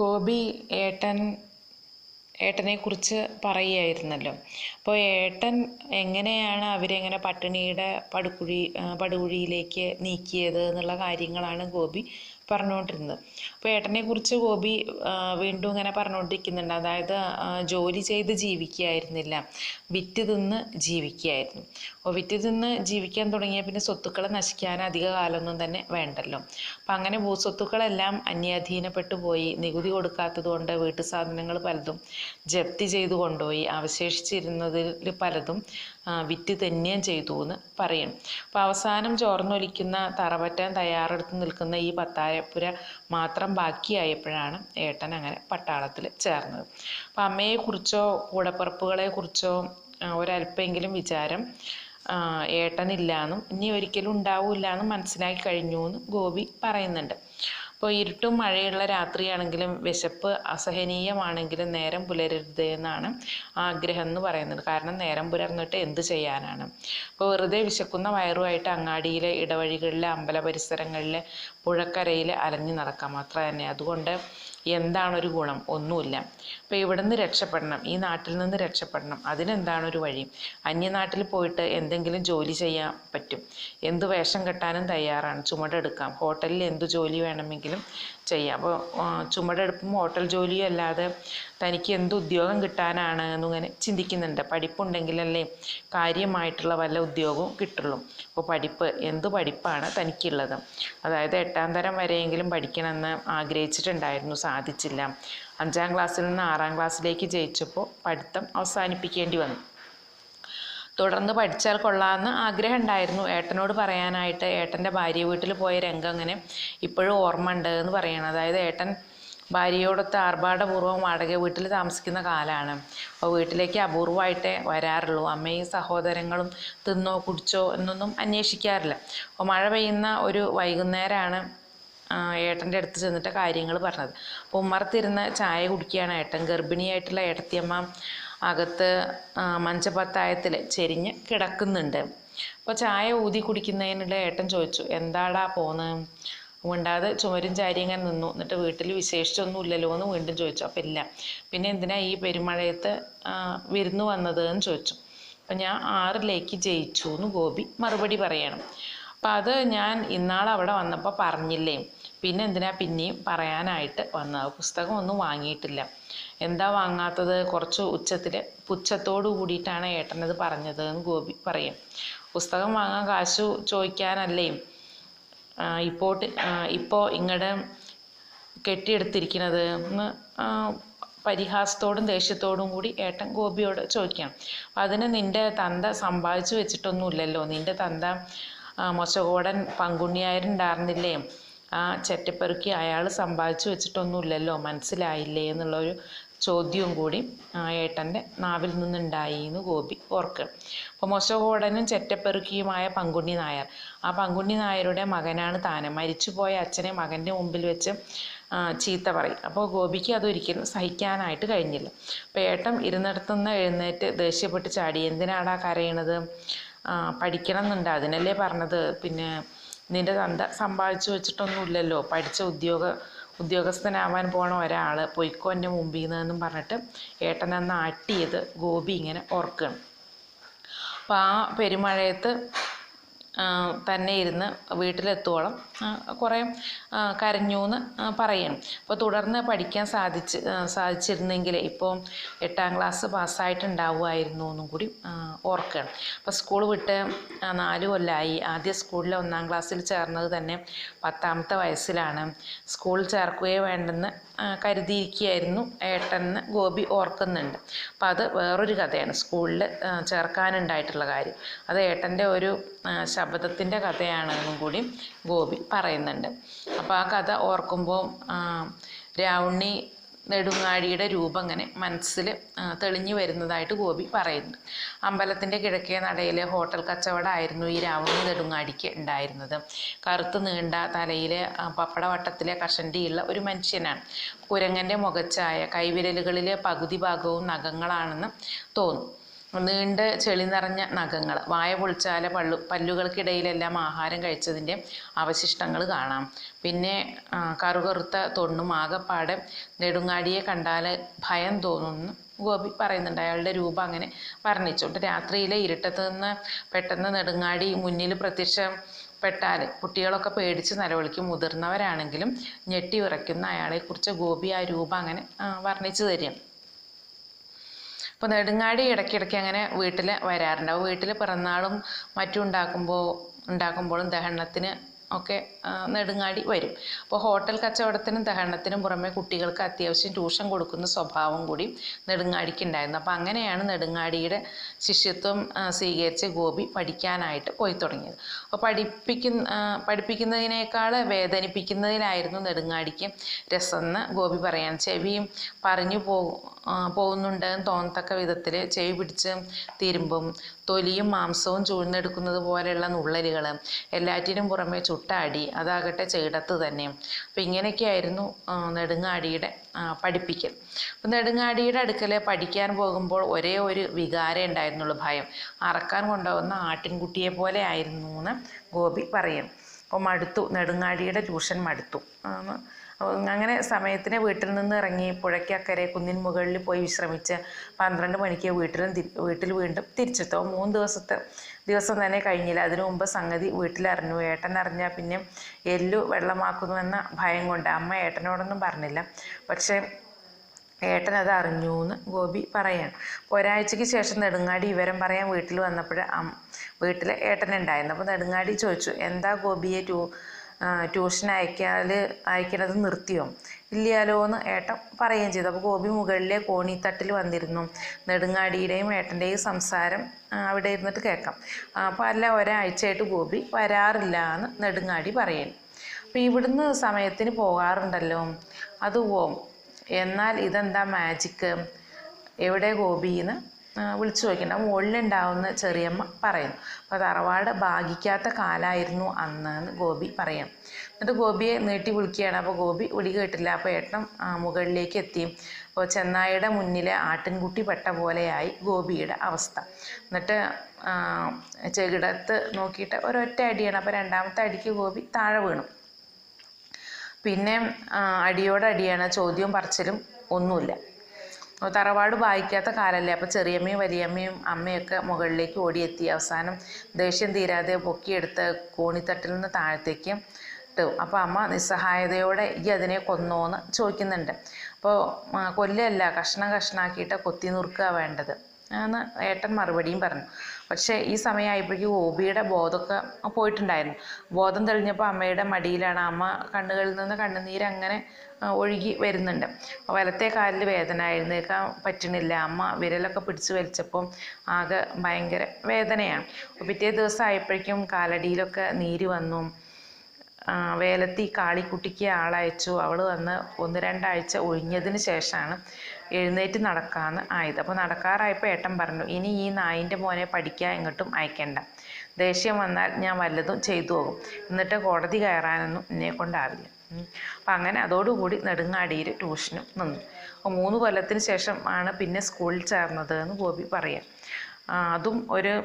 ഗോപി ഏട്ടൻ ഏട്ടനെക്കുറിച്ച് പറയുകയായിരുന്നല്ലോ. അപ്പോൾ ഏട്ടൻ എങ്ങനെയാണ് അവരെങ്ങനെ പട്ടിണിയുടെ പടുകുഴി പടുകുഴിയിലേക്ക് നീക്കിയത് എന്നുള്ള കാര്യങ്ങളാണ് ഗോപി പറഞ്ഞുകൊണ്ടിരുന്നത് അപ്പോൾ ഏട്ടനെ കുറിച്ച് ഗോപി വീണ്ടും ഇങ്ങനെ പറഞ്ഞുകൊണ്ടിരിക്കുന്നുണ്ട് അതായത് ജോലി ചെയ്ത് ജീവിക്കുകയായിരുന്നില്ല വിറ്റ് തിന്ന് ജീവിക്കുകയായിരുന്നു അപ്പോൾ വിറ്റ് തിന്ന് ജീവിക്കാൻ തുടങ്ങിയ പിന്നെ സ്വത്തുക്കൾ നശിക്കാൻ അധിക കാലമൊന്നും തന്നെ വേണ്ടല്ലോ. അപ്പം അങ്ങനെ ഭൂസ്വത്തുക്കളെല്ലാം അന്യാധീനപ്പെട്ടു പോയി. നികുതി കൊടുക്കാത്തത് കൊണ്ട് വീട്ടു സാധനങ്ങൾ പലതും ജപ്തി ചെയ്തു കൊണ്ടുപോയി. അവശേഷിച്ചിരുന്നതിൽ പലതും വിറ്റ് തന്നെയും ചെയ്തു എന്ന് പറയും. അപ്പോൾ അവസാനം ചോർന്നൊലിക്കുന്ന തറപറ്റാൻ തയ്യാറെടുത്ത് നിൽക്കുന്ന ഈ പത്തായപ്പുര മാത്രം ബാക്കിയായപ്പോഴാണ് ഏട്ടൻ അങ്ങനെ പട്ടാളത്തിൽ ചേർന്നത്. അപ്പം അമ്മയെക്കുറിച്ചോ കൂടപ്പിറപ്പുകളെക്കുറിച്ചോ ഒരല്പമെങ്കിലും വിചാരം ഏട്ടനില്ലാന്നും ഇനി ഒരിക്കലും ഉണ്ടാവില്ല എന്നും മനസ്സിലാക്കി കഴിഞ്ഞു എന്ന് ഗോപി പറയുന്നുണ്ട്. അപ്പോൾ ഇരുട്ടും മഴയുള്ള രാത്രിയാണെങ്കിലും വിശപ്പ് അസഹനീയമാണെങ്കിലും നേരം പുലരരുത് എന്നാണ് ആഗ്രഹം എന്ന് പറയുന്നത്. കാരണം നേരം പുലർന്നിട്ട് എന്ത് ചെയ്യാനാണ്? അപ്പോൾ വെറുതെ വിശക്കുന്ന വയറുമായിട്ട് അങ്ങാടിയിലെ ഇടവഴികളിലെ അമ്പല പരിസരങ്ങളിലെ പുഴക്കരയിൽ അലഞ്ഞു നടക്കാം. അത്ര തന്നെ. അതുകൊണ്ട് എന്താണൊരു ഗുണം? ഒന്നുമില്ല. അപ്പോൾ ഇവിടുന്ന് രക്ഷപ്പെടണം. ഈ നാട്ടിൽ നിന്ന് രക്ഷപ്പെടണം. അതിനെന്താണ് ഒരു വഴി? അന്യനാട്ടിൽ പോയിട്ട് എന്തെങ്കിലും ജോലി ചെയ്യാൻ പറ്റും. എന്ത് വേഷം കെട്ടാനും തയ്യാറാണ്. ചുമടെടുക്കാം. ഹോട്ടലിൽ എന്ത് ജോലി വേണമെങ്കിലും ചെയ്യാം. അപ്പോൾ ചുമടെടുപ്പും ഹോട്ടൽ ജോലിയും അല്ലാതെ തനിക്ക് എന്ത് ഉദ്യോഗം കിട്ടാനാണ് എന്നിങ്ങനെ ചിന്തിക്കുന്നുണ്ട്. പഠിപ്പുണ്ടെങ്കിലല്ലേ കാര്യമായിട്ടുള്ള വല്ല ഉദ്യോഗവും കിട്ടുള്ളൂ. അപ്പോൾ പഠിപ്പ് എന്ത് പഠിപ്പാണ് തനിക്കുള്ളത്. അതായത് എട്ടാം തരം വരെയെങ്കിലും പഠിക്കണമെന്ന് ആഗ്രഹിച്ചിട്ടുണ്ടായിരുന്നു സാധിച്ചില്ല. അഞ്ചാം ക്ലാസ്സിൽ നിന്ന് ആറാം ക്ലാസ്സിലേക്ക് ജയിച്ചപ്പോൾ പഠിത്തം അവസാനിപ്പിക്കേണ്ടി വന്നു. തുടർന്ന് പഠിച്ചാൽ കൊള്ളാമെന്ന് ആഗ്രഹം ഉണ്ടായിരുന്നു ഏട്ടനോട് പറയാനായിട്ട് ഏട്ടന്റെ ഭാര്യ വീട്ടിൽ പോയ രംഗം അങ്ങനെ ഇപ്പോഴും ഓർമ്മ ഉണ്ട് എന്ന് പറയണം. അതായത് ഏട്ടൻ ഭാര്യയോടൊത്ത് ആർഭാടപൂർവം വാടക വീട്ടിൽ താമസിക്കുന്ന കാലമാണ് അപ്പോൾ വീട്ടിലേക്ക് അപൂർവമായിട്ടേ വരാറുള്ളൂ. അമ്മയും സഹോദരങ്ങളും തിന്നോ കുടിച്ചോ എന്നൊന്നും അന്വേഷിക്കാറില്ല. അപ്പോൾ മഴ പെയ്യുന്ന ഒരു വൈകുന്നേരമാണ് ഏട്ടന്റെ അടുത്ത് ചെന്നിട്ട് കാര്യങ്ങൾ പറഞ്ഞത്. അപ്പോൾ ഉമ്മറത്തിരുന്ന് ചായ കുടിക്കുകയാണ് ഏട്ടൻ. ഗർഭിണിയായിട്ടുള്ള ഏട്ടത്തിയമ്മ അകത്ത് മഞ്ചപ്പത്തായത്തിൽ ചെരിഞ്ഞ് കിടക്കുന്നുണ്ട്. അപ്പോൾ ചായ ഊതി കുടിക്കുന്നതിനിടെ ഏട്ടൻ ചോദിച്ചു എന്താടാ പോന്ന്? മിണ്ടാതെ ചുമരും ചാരി ഇങ്ങനെ നിന്നു. എന്നിട്ട് വീട്ടിൽ വിശേഷിച്ചൊന്നും ഇല്ലല്ലോ എന്ന് വീണ്ടും ചോദിച്ചു. അപ്പം ഇല്ല. പിന്നെ എന്തിനാ ഈ പെരുമഴയത്ത് വിരുന്ന് വന്നത് എന്ന് ചോദിച്ചു. അപ്പം ഞാൻ ആറിലേക്ക് ജയിച്ചു എന്ന് ഗോപി മറുപടി പറയണം. അപ്പം അത് ഞാൻ ഇന്നാൾ അവിടെ വന്നപ്പോൾ പറഞ്ഞില്ലേ പിന്നെ എന്തിനാ പിന്നെയും പറയാനായിട്ട് വന്നത്? പുസ്തകം ഒന്നും വാങ്ങിയിട്ടില്ല. എന്താ വാങ്ങാത്തത്? കുറച്ച് ഉച്ചത്തിൽ പുച്ഛത്തോടു കൂടിയിട്ടാണ് ഏട്ടനത് പറഞ്ഞത് എന്ന് ഗോപി പറയും. പുസ്തകം വാങ്ങാൻ കാശു ചോദിക്കാനല്ലേ? ഇപ്പോൾ ഇപ്പോൾ ഇങ്ങടെ കെട്ടിയെടുത്തിരിക്കുന്നത് എന്ന് പരിഹാസത്തോടും ദേഷ്യത്തോടും കൂടി ഏട്ടൻ ഗോപിയോട് ചോദിക്കാം. അതിന് നിന്റെ തന്ത സമ്പാദിച്ചു വെച്ചിട്ടൊന്നുമില്ലല്ലോ. നിന്റെ തന്ത മൊശകോടൻ പങ്കുണ്ണിയായിരുണ്ടായിരുന്നില്ലേ ആ ചെറ്റപ്പെറുക്കി അയാൾ സമ്പാദിച്ചു വെച്ചിട്ടൊന്നുമില്ലല്ലോ മനസ്സിലായില്ലേ എന്നുള്ളൊരു ചോദ്യവും കൂടി ഏട്ടന്റെ നാവിൽ നിന്നുണ്ടായി എന്ന് ഗോപി ഓർക്കുക. അപ്പോൾ മൊശകോടനും ചെറ്റപ്പെറുക്കിയുമായ പങ്കുണ്ണി നായർ. ആ പങ്കുണ്ണി നായരുടെ മകനാണ് താനും. മരിച്ചുപോയ അച്ഛനെ മകന്റെ മുമ്പിൽ വെച്ച് ചീത്ത പറയും. അപ്പോൾ ഗോപിക്ക് അതൊരിക്കലും സഹിക്കാനായിട്ട് കഴിഞ്ഞില്ല. അപ്പോൾ ഏട്ടൻ ഇരുന്നിടത്തുനിന്ന് എഴുന്നേറ്റ് ദേഷ്യപ്പെട്ട് ചാടി എന്തിനാടാ കരയണത്? പഠിക്കണം എന്നുണ്ട് അതിനല്ലേ പറഞ്ഞത്? പിന്നെ നിന്റെ തന്ത സമ്പാദിച്ചു വെച്ചിട്ടൊന്നുമില്ലല്ലോ. പഠിച്ച ഉദ്യോഗ ഉദ്യോഗസ്ഥനാവാൻ പോണ ഒരാൾ പൊയ്ക്കോ എന്റെ മുമ്പിൽ നിന്നെന്നും പറഞ്ഞിട്ട് ഏട്ടനെന്ന് ആട്ടിയത് ഗോപി ഇങ്ങനെ ഓർക്കണം. അപ്പോൾ ആ പെരുമഴയത്ത് തന്നെ ഇരുന്ന് വീട്ടിലെത്തോളം കുറേ കരഞ്ഞു എന്ന് പറയണം. അപ്പോൾ തുടർന്ന് പഠിക്കാൻ സാധിച്ച് സാധിച്ചിരുന്നെങ്കിൽ ഇപ്പോൾ എട്ടാം ക്ലാസ് പാസ്സായിട്ടുണ്ടാവുമായിരുന്നു എന്നും കൂടി ഓർക്കണം. അപ്പോൾ സ്കൂൾ വിട്ട് നാല് കൊല്ലമായി ആദ്യ സ്കൂളിൽ ഒന്നാം ക്ലാസ്സിൽ ചേർന്നത് തന്നെ പത്താമത്തെ വയസ്സിലാണ്. സ്കൂൾ ചേർക്കുകയോ വേണ്ടെന്ന് കരുതിയിരിക്കുകയായിരുന്നു ഏട്ടെന്ന് ഗോപി ഓർക്കുന്നുണ്ട്. അപ്പോൾ അത് വേറൊരു കഥയാണ്. സ്കൂളിൽ ചേർക്കാനുണ്ടായിട്ടുള്ള കാര്യം. അത് ഏട്ടന്റെ ഒരു ശബ്ദത്തിന്റെ കഥയാണെന്നും കൂടി ഗോപി പറയുന്നുണ്ട്. അപ്പോൾ ആ കഥ ഓർക്കുമ്പോൾ രാവുണ്ണി നെടുങ്ങാഴിയുടെ രൂപം അങ്ങനെ മനസ്സിൽ തെളിഞ്ഞു വരുന്നതായിട്ട് ഗോപി പറയുന്നു. അമ്പലത്തിന്റെ കിഴക്കേ നടയിലെ ഹോട്ടൽ കച്ചവടമായിരുന്നു ഈ രാവുണ്ണി നെടുങ്ങാടിക്ക് ഉണ്ടായിരുന്നത്. കറുത്ത് നീണ്ട തലയിലെ പപ്പടവട്ടത്തിലെ കഷണ്ടിയുള്ള ഒരു മനുഷ്യനാണ്. കുരങ്ങന്റെ മുഖച്ചായ കൈവിരലുകളിലെ പകുതി ഭാഗവും നഖങ്ങളാണെന്ന് തോന്നും. നീണ്ട ചെളി നിറഞ്ഞ നഖങ്ങൾ. വായ പൊളിച്ചാല പള്ളു പല്ലുകൾക്കിടയിലെല്ലാം ആഹാരം കഴിച്ചതിന്റെ അവശിഷ്ടങ്ങൾ കാണാം. പിന്നെ കറുകറുത്ത തൊണ്ണും ആകപ്പാടെ നെടുങ്ങാടിയെ കണ്ടാൽ ഭയം തോന്നുന്നു. ഗോപി പറയുന്നുണ്ട് അയാളുടെ രൂപം അങ്ങനെ വർണിച്ചുകൊണ്ട് രാത്രിയിലെ ഇരുട്ടത്ത് നിന്ന് പെട്ടെന്ന് നെടുങ്ങാടി മുന്നിൽ പ്രത്യക്ഷപ്പെട്ടാൽ കുട്ടികളൊക്കെ പേടിച്ച് നിലവിളിക്കും. മുതിർന്നവരാണെങ്കിലും ഞെട്ടി വിറയ്ക്കുന്ന അയാളെക്കുറിച്ച് ഗോപി ആ രൂപം അങ്ങനെ വർണിച്ചു തരും അപ്പോൾ നെടുങ്ങാടി ഇടയ്ക്കിടയ്ക്ക് അങ്ങനെ വീട്ടിൽ വരാറുണ്ട്. അപ്പോൾ വീട്ടിൽ പിറന്നാളും മറ്റും ഉണ്ടാക്കുമ്പോൾ ഉണ്ടാക്കുമ്പോഴും ദഹനത്തിന് ഒക്കെ നെടുങ്ങാടി വരും. അപ്പോൾ ഹോട്ടൽ കച്ചവടത്തിനും ദഹനത്തിനും പുറമെ കുട്ടികൾക്ക് അത്യാവശ്യം ട്യൂഷൻ കൊടുക്കുന്ന സ്വഭാവം കൂടി നെടുങ്ങാടിക്ക് ഉണ്ടായിരുന്നു. അപ്പോൾ അങ്ങനെയാണ് നെടുങ്ങാടിയുടെ ശിഷ്യത്വം സ്വീകരിച്ച് ഗോപി പഠിക്കാനായിട്ട് പോയി തുടങ്ങിയത്. അപ്പോൾ പഠിപ്പിക്കുന്ന പഠിപ്പിക്കുന്നതിനേക്കാൾ വേദനിപ്പിക്കുന്നതിലായിരുന്നു നെടുങ്ങാടിക്ക് രസമെന്ന് ഗോപി പറയാൻ. ചെവിയും പറഞ്ഞു പോകുന്നുണ്ടെന്ന് തോന്നത്തക്ക വിധത്തിൽ ചെവി പിടിച്ച് തിരുമ്പും തൊലിയും മാംസവും ചൂഴ്ന്നെടുക്കുന്നത് പോലെയുള്ള നുള്ളലുകൾ എല്ലാറ്റിനും പുറമെ ചുട്ടാടി അതാകട്ടെ ചേടത്ത് തന്നെ. അപ്പം ഇങ്ങനെയൊക്കെയായിരുന്നു നെടുങ്ങാടിയുടെ പഠിപ്പിക്കൽ. അപ്പം നെടുങ്ങാടിയുടെ അടുക്കൽ പഠിക്കാൻ പോകുമ്പോൾ ഒരേ ഒരു വികാരം ഉണ്ടായിരുന്നുള്ളൂ ഭയം. അറക്കാൻ കൊണ്ടുപോകുന്ന ആട്ടിൻകുട്ടിയെ പോലെ ആയിരുന്നു എന്ന് ഗോപി പറയും. അപ്പോൾ മടുത്തു നെടുങ്ങാടിയുടെ ട്യൂഷൻ മടുത്തു. അങ്ങനെ സമയത്തിന് വീട്ടിൽ നിന്ന് ഇറങ്ങി പുഴയ്ക്കക്കരെ കുന്നിൻ മുകളിൽ പോയി വിശ്രമിച്ച് പന്ത്രണ്ട് മണിക്ക് വീട്ടിലും വീട്ടിൽ വീണ്ടും തിരിച്ചെത്തും. മൂന്ന് ദിവസത്തെ ദിവസം തന്നെ കഴിഞ്ഞില്ല. അതിനു മുമ്പ് സംഗതി വീട്ടിലറിഞ്ഞു ഏട്ടൻ അറിഞ്ഞാൽ പിന്നെ എല്ലു വെള്ളമാക്കുന്നുവെന്ന ഭയം കൊണ്ട് അമ്മ ഏട്ടനോടൊന്നും പറഞ്ഞില്ല. പക്ഷേ ഏട്ടൻ അത് അറിഞ്ഞു എന്ന് ഗോപി പറയാണ്. ഒരാഴ്ചയ്ക്ക് ശേഷം നെടുങ്ങാടി വിവരം പറയാൻ വീട്ടിൽ വന്നപ്പോൾ വീട്ടിൽ ഏട്ടനുണ്ടായിരുന്നു അപ്പോൾ നെടുങ്ങാടി ചോദിച്ചു എന്താ ഗോപിയെ ആ, ട്യൂഷൻ അയക്കാൽ അയക്കണത് നിർത്തിയോ? ഇല്ലയാലോ എന്ന് ഏട്ടൻ പറയുകയും ചെയ്തു. അപ്പോൾ ഗോപി മുകളിലെ കോണിത്തട്ടിൽ വന്നിരുന്നു. നെടുങ്ങാടിയുടെയും ഏട്ടന്റെയും സംസാരം അവിടെ ഇരുന്നിട്ട് കേൾക്കാം. അപ്പോൾ അല്ല ഒരാഴ്ചയായിട്ട് ഗോപി വരാറില്ല എന്ന് നെടുങ്ങാടി പറയുന്നു അപ്പോൾ ഇവിടുന്ന് സമയത്തിന് പോകാറുണ്ടല്ലോ. അത് പോവും എന്നാൽ ഇതെന്താ മാജിക്ക് എവിടെ ഗോപിന്ന്? വിളിച്ചു ചോദിക്കണ്ട. മുകളിലുണ്ടാവുന്ന ചെറിയമ്മ പറയുന്നു. അപ്പോൾ തറവാട് ഭാഗിക്കാത്ത കാലായിരുന്നു അന്ന് എന്ന് ഗോപി പറയാം. എന്നിട്ട് ഗോപിയെ നീട്ടി വിളിക്കുകയാണ്. അപ്പോൾ ഗോപി ഒടി കേട്ടില്ല. അപ്പോൾ ഏട്ടൻ മുകളിലേക്ക് എത്തി. അപ്പോൾ ചെന്നായിയുടെ മുന്നിലെ ആട്ടിൻകുട്ടി പെട്ട പോലെയായി ഗോപിയുടെ അവസ്ഥ. എന്നിട്ട് ചെകിടത്ത് നോക്കിയിട്ട് ഒരൊറ്റ അടിയാണ്. അപ്പോൾ രണ്ടാമത്തെ അടിക്ക് ഗോപി താഴെ വീണു. പിന്നെ അടിയോടടിയാണ്. ചോദ്യവും പറച്ചിലും ഒന്നുമില്ല. തറവാട് വായിക്കാത്ത കാലല്ലേ? അപ്പോൾ ചെറിയമ്മയും വലിയമ്മയും അമ്മയൊക്കെ മുകളിലേക്ക് ഓടിയെത്തി. അവസാനം ദേഷ്യം തീരാതെ പൊക്കിയെടുത്ത് കോണിത്തട്ടിൽ നിന്ന് താഴത്തേക്ക് ഇട്ടു. അപ്പോൾ അമ്മ നിസ്സഹായതയോടെ ഈ അതിനെ കൊന്നോന്ന് ചോദിക്കുന്നുണ്ട്. അപ്പോൾ കൊല്ലല്ല കഷ്ണം കഷ്ണാക്കിയിട്ട് കൊത്തി നുറുക്കുക വേണ്ടത്. എന്ന് ഏട്ടൻ മറുപടിയും പറഞ്ഞു. പക്ഷേ ഈ സമയമായപ്പോഴേക്കും ഗോപിയുടെ ബോധമൊക്കെ പോയിട്ടുണ്ടായിരുന്നു. ബോധം തെളിഞ്ഞപ്പോൾ അമ്മയുടെ മടിയിലാണ്. അമ്മ കണ്ണുകളിൽ നിന്ന് കണ്ണുനീര് അങ്ങനെ ഒഴുകി വരുന്നുണ്ട്. വലത്തെ കാലിൽ വേദന എഴുന്നേൽക്കാൻ പറ്റണില്ല. അമ്മ വിരലൊക്കെ പിടിച്ച് വലിച്ചപ്പോൾ ആകെ ഭയങ്കര വേദനയാണ്. പിറ്റേ ദിവസം ആയപ്പോഴേക്കും കാലടിയിലൊക്കെ നീര് വന്നു. വേലത്തി കാളിക്കുട്ടിക്ക് ആളയച്ചു. അവൾ വന്ന് ഒന്ന് രണ്ടാഴ്ച ഒഴിഞ്ഞതിന് ശേഷമാണ് എഴുന്നേറ്റ് നടക്കാമെന്ന് ആയത്. അപ്പോൾ നടക്കാറായപ്പോൾ ഏട്ടൻ പറഞ്ഞു ഇനി ഈ നായിന്റെ മോനെ പഠിക്കാൻ എങ്ങോട്ടും അയക്കണ്ട. ദേഷ്യം വന്നാൽ ഞാൻ വല്ലതും ചെയ്തു പോകും. എന്നിട്ട് കോടതി കയറാനൊന്നും എന്നെ കൊണ്ടാവില്ല. അപ്പം അങ്ങനെ അതോടുകൂടി നെടുങ്ങാടിയിൽ ട്യൂഷനും നിന്നു. അപ്പോൾ മൂന്ന് കൊല്ലത്തിന് ശേഷം ആണ് പിന്നെ സ്കൂളിൽ ചേർന്നത് എന്ന് ഗോപി പറയാം. അതും ഒരു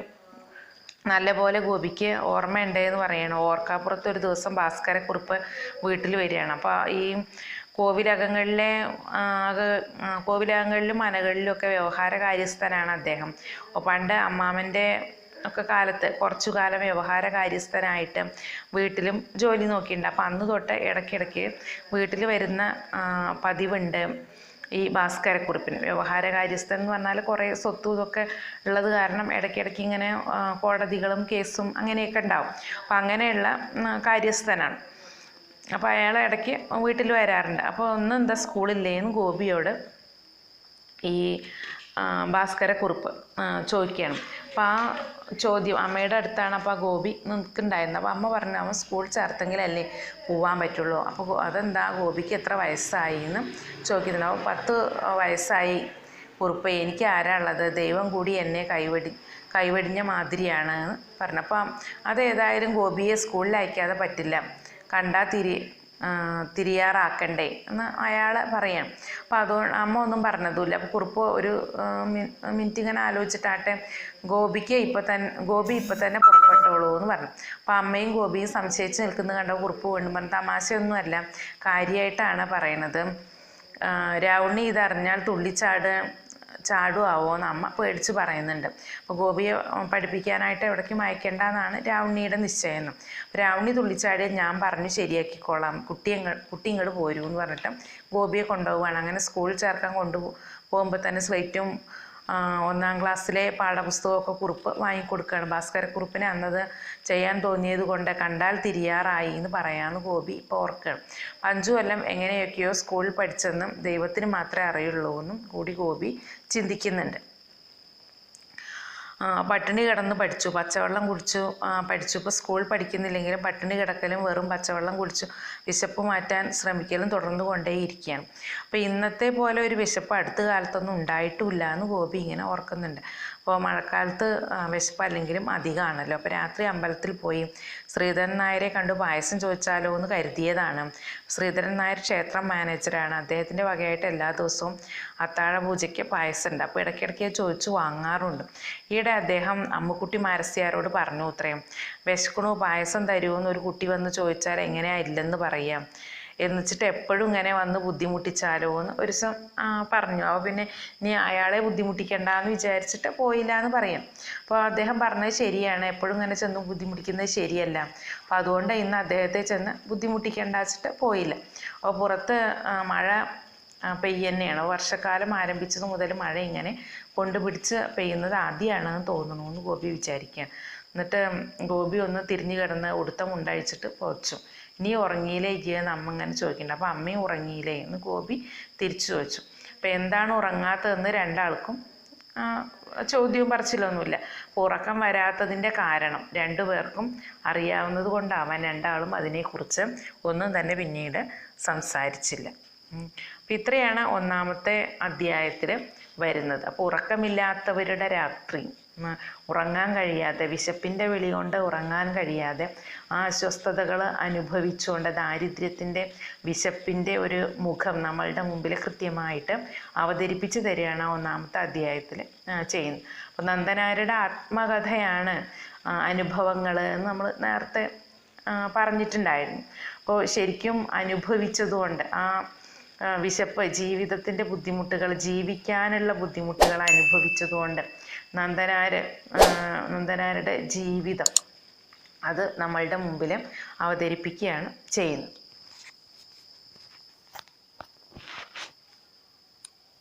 നല്ലപോലെ ഗോപിക്ക് ഓർമ്മയുണ്ടെന്ന് പറയണം. ഓർക്കാപ്പുറത്ത് ഒരു ദിവസം ഭാസ്കരക്കുറിപ്പ് വീട്ടിൽ വരികയാണ്. അപ്പോൾ ഈ കോവിലകങ്ങളിലെ കോവിലകങ്ങളിലും മനകളിലും ഒക്കെ വ്യവഹാര കാര്യസ്ഥനാണ് അദ്ദേഹം. പണ്ട് അമ്മാമന്റെ ഒക്കെ കാലത്ത് കുറച്ചു കാലം വ്യവഹാര കാര്യസ്ഥനായിട്ട് വീട്ടിലും ജോലി നോക്കിയിട്ടുണ്ട്. അപ്പം അന്ന് തൊട്ട് ഇടയ്ക്കിടയ്ക്ക് വീട്ടിൽ വരുന്ന പതിവുണ്ട് ഈ ഭാസ്കരക്കുറിപ്പിന്. വ്യവഹാര കാര്യസ്ഥൻ എന്ന് പറഞ്ഞാൽ കുറേ സ്വത്തും ഇതൊക്കെ ഉള്ളത് കാരണം ഇടയ്ക്കിടയ്ക്ക് ഇങ്ങനെ കോടതികളും കേസും അങ്ങനെയൊക്കെ ഉണ്ടാവും. അപ്പം അങ്ങനെയുള്ള കാര്യസ്ഥനാണ്. അപ്പോൾ അയാൾ ഇടയ്ക്ക് വീട്ടിൽ വരാറുണ്ട്. അപ്പോൾ ഒന്ന് എന്താ സ്കൂളില്ലേന്ന് ഗോപിയോട് ഈ ഭാസ്കര ഭാസ്കരക്കുറിപ്പ് ചോദിക്കുകയാണ്. അപ്പോൾ ആ ചോദ്യം അമ്മയുടെ അടുത്താണ് അപ്പോൾ ആ ഗോപി നിൽക്കുന്നുണ്ടായിരുന്നത്. അപ്പോൾ അമ്മ പറഞ്ഞു അവൻ സ്കൂൾ ചേർത്തെങ്കിലല്ലേ പോവാൻ പറ്റുള്ളൂ. അപ്പോൾ അതെന്താ? ഗോപിക്ക് എത്ര വയസ്സായി എന്ന് ചോദിക്കുന്നുണ്ട്. അപ്പോൾ പത്ത് വയസ്സായി കുറിപ്പ് എനിക്ക് ആരാ ഉള്ളത്? ദൈവം കൂടി എന്നെ കൈവടി കൈവടിഞ്ഞ മാതിരിയാണ് എന്ന് പറഞ്ഞു. അപ്പം അതേതായാലും ഗോപിയെ സ്കൂളിൽ അയക്കാതെ പറ്റില്ല. കണ്ടാൽ തിരി തിരിയാറാക്കണ്ടേ എന്ന് അയാൾ പറയാം. അപ്പം അതുകൊണ്ട് അമ്മ ഒന്നും പറഞ്ഞതുമില്ല. അപ്പോൾ കുറുപ്പ് ഒരു മിനിറ്റ് ഇങ്ങനെ ആലോചിച്ചിട്ടാട്ടെ ഗോപിക്ക് ഇപ്പം തന്നെ ഗോപി ഇപ്പം തന്നെ പുറപ്പെട്ടോളൂ എന്ന് പറഞ്ഞു. അപ്പം അമ്മയും ഗോപിയും സംശയിച്ച് നിൽക്കുന്നത് കണ്ട കുറുപ്പ് വീണ്ടും പറഞ്ഞു തമാശയൊന്നുമല്ല കാര്യമായിട്ടാണ് പറയണത്. രാവണി ഇതറിഞ്ഞാൽ തുള്ളിച്ചാട് ചാടുമാവോ എന്ന് അമ്മ പേടിച്ച് പറയുന്നുണ്ട്. അപ്പോൾ ഗോപിയെ പഠിപ്പിക്കാനായിട്ട് എവിടേക്കും അയക്കേണ്ടെന്നാണ് രാവണിയുടെ നിശ്ചയം. രാവണി തുള്ളിച്ചാടിയ ഞാൻ പറഞ്ഞു ശരിയാക്കിക്കോളാം. കുട്ടി കുട്ടി ഇങ്ങോട്ട് പോരൂ എന്ന് പറഞ്ഞിട്ട് ഗോപിയെ കൊണ്ടുപോവുകയാണ് അങ്ങനെ സ്കൂളിൽ ചേർക്കാൻ കൊണ്ടു പോകുമ്പോൾ തന്നെ സ്ലേറ്റും ഒന്നാം ക്ലാസ്സിലെ പാഠപുസ്തകമൊക്കെ കുറിപ്പ് വാങ്ങിക്കൊടുക്കുകയാണ്. ഭാസ്കരക്കുറിപ്പിന് അന്നത് ചെയ്യാൻ തോന്നിയത് കൊണ്ട് കണ്ടാൽ തിരിയാറായി എന്ന് പറയാമെന്ന് ഗോപി ഇപ്പോൾ ഓർക്കുകയാണ്. അഞ്ചു കൊല്ലം എങ്ങനെയൊക്കെയോ സ്കൂളിൽ പഠിച്ചെന്നും ദൈവത്തിന് മാത്രമേ അറിയുള്ളൂ എന്നും കൂടി ഗോപി ചിന്തിക്കുന്നുണ്ട്. പട്ടിണി കിടന്ന് പഠിച്ചു. പച്ചവെള്ളം കുടിച്ചു. പഠിച്ചു. ഇപ്പോൾ സ്കൂൾ പഠിക്കുന്നില്ലെങ്കിലും പട്ടിണി കിടക്കലും വെറും പച്ചവെള്ളം കുടിച്ചു വിശപ്പ് മാറ്റാൻ ശ്രമിക്കലും തുടർന്നു കൊണ്ടേയിരിക്കുകയാണ്. അപ്പോൾ ഇന്നത്തെ പോലെ ഒരു വിശപ്പ് അടുത്ത കാലത്തൊന്നും ഉണ്ടായിട്ടുമില്ല എന്ന് ഗോപി ഇങ്ങനെ ഓർക്കുന്നുണ്ട്. അപ്പോൾ മഴക്കാലത്ത് വിശപ്പ് അല്ലെങ്കിലും അധികമാണല്ലോ. അപ്പോൾ രാത്രി അമ്പലത്തിൽ പോയി ശ്രീധരൻ നായരെ കണ്ടു പായസം ചോദിച്ചാലോ എന്ന് കരുതിയതാണ്. ശ്രീധരൻ നായർ ക്ഷേത്രം മാനേജറാണ് അദ്ദേഹത്തിന്റെ വകയായിട്ട് എല്ലാ ദിവസവും അത്താഴ പൂജയ്ക്ക് പായസം ഉണ്ട് അപ്പോൾ ഇടയ്ക്കിടയ്ക്ക് ചോദിച്ചു വാങ്ങാറുണ്ട്. ഈയിടെ അദ്ദേഹം അമ്മുക്കുട്ടി മാരസ്യാരോട് പറഞ്ഞു ഇത്രയും വിശക്കണു പായസം തരുമോ എന്നൊരു കുട്ടി വന്ന് ചോദിച്ചാൽ എങ്ങനെയാ ഇല്ലെന്ന് പറയാം. എന്നുവെച്ചിട്ട് എപ്പോഴും ഇങ്ങനെ വന്ന് ബുദ്ധിമുട്ടിച്ചാലോ എന്ന് ഒരു ദിവസം പറഞ്ഞു. അപ്പോൾ പിന്നെ നീ അയാളെ ബുദ്ധിമുട്ടിക്കണ്ടെന്ന് വിചാരിച്ചിട്ട് പോയില്ല എന്ന് പറയാം. അപ്പോൾ അദ്ദേഹം പറഞ്ഞത് ശരിയാണ്. എപ്പോഴും ഇങ്ങനെ ചെന്ന് ബുദ്ധിമുട്ടിക്കുന്നത് ശരിയല്ല. അപ്പോൾ അതുകൊണ്ട് ഇന്ന് അദ്ദേഹത്തെ ചെന്ന് ബുദ്ധിമുട്ടിക്കേണ്ട വെച്ചിട്ട് പോയില്ല. അപ്പോൾ പുറത്ത് മഴ പെയ്യന്നെയാണ്. വർഷക്കാലം ആരംഭിച്ചത് മുതൽ മഴ ഇങ്ങനെ കൊണ്ടുപിടിച്ച് പെയ്യുന്നത് ആദ്യമാണെന്ന് തോന്നുന്നു എന്ന് ഗോപി വിചാരിക്കുക എന്നിട്ട് ഗോപി ഒന്ന് തിരിഞ്ഞു കിടന്ന് ഉടുത്ത മുണ്ടഴിച്ചിട്ട് പോച്ചു. നീ ഉറങ്ങിയില്ലേ എന്ന് അമ്മ ഇങ്ങനെ ചോദിക്കുന്നുണ്ട്. അപ്പോൾ അമ്മയും ഉറങ്ങിയില്ലേ എന്ന് ഗോപി തിരിച്ചു ചോദിച്ചു. അപ്പോൾ എന്താണ് ഉറങ്ങാത്തതെന്ന് രണ്ടാൾക്കും ചോദ്യവും പറച്ചിലൊന്നുമില്ല. ഉറക്കം വരാത്തതിന്റെ കാരണം രണ്ടു പേർക്കും അറിയാവുന്നത് കൊണ്ടാവാൻ രണ്ടാളും അതിനെക്കുറിച്ച് ഒന്നും തന്നെ പിന്നീട് സംസാരിച്ചില്ല. അപ്പം ഇത്രയാണ് ഒന്നാമത്തെ അധ്യായത്തിൽ വരുന്നത്. അപ്പോൾ ഉറക്കമില്ലാത്തവരുടെ രാത്രി. ഉറങ്ങാൻ കഴിയാതെ വിശപ്പിന്റെ വിളി കൊണ്ട് ഉറങ്ങാൻ കഴിയാതെ ആ അസ്വസ്ഥതകൾ അനുഭവിച്ചുകൊണ്ട് ദാരിദ്ര്യത്തിന്റെ വിശപ്പിന്റെ ഒരു മുഖം നമ്മളുടെ മുമ്പിൽ കൃത്യമായിട്ട് അവതരിപ്പിച്ച് തരികയാണ് ഒന്നാമത്തെ അധ്യായത്തിൽ ചെയ്യുന്നത്. അപ്പോൾ നന്ദനാരുടെ ആത്മകഥയാണ് അനുഭവങ്ങൾ എന്ന് നമ്മൾ നേരത്തെ പറഞ്ഞിട്ടുണ്ടായിരുന്നു. അപ്പോൾ ശരിക്കും അനുഭവിച്ചതുകൊണ്ട് ആ വിശപ്പ് ജീവിതത്തിന്റെ ബുദ്ധിമുട്ടുകൾ ജീവിക്കാനുള്ള ബുദ്ധിമുട്ടുകൾ അനുഭവിച്ചതുകൊണ്ട് നന്ദനാര് നന്ദനാരുടെ ജീവിതം അത് നമ്മളുടെ മുമ്പിൽ അവതരിപ്പിക്കുകയാണ് ചെയ്യുന്നത്.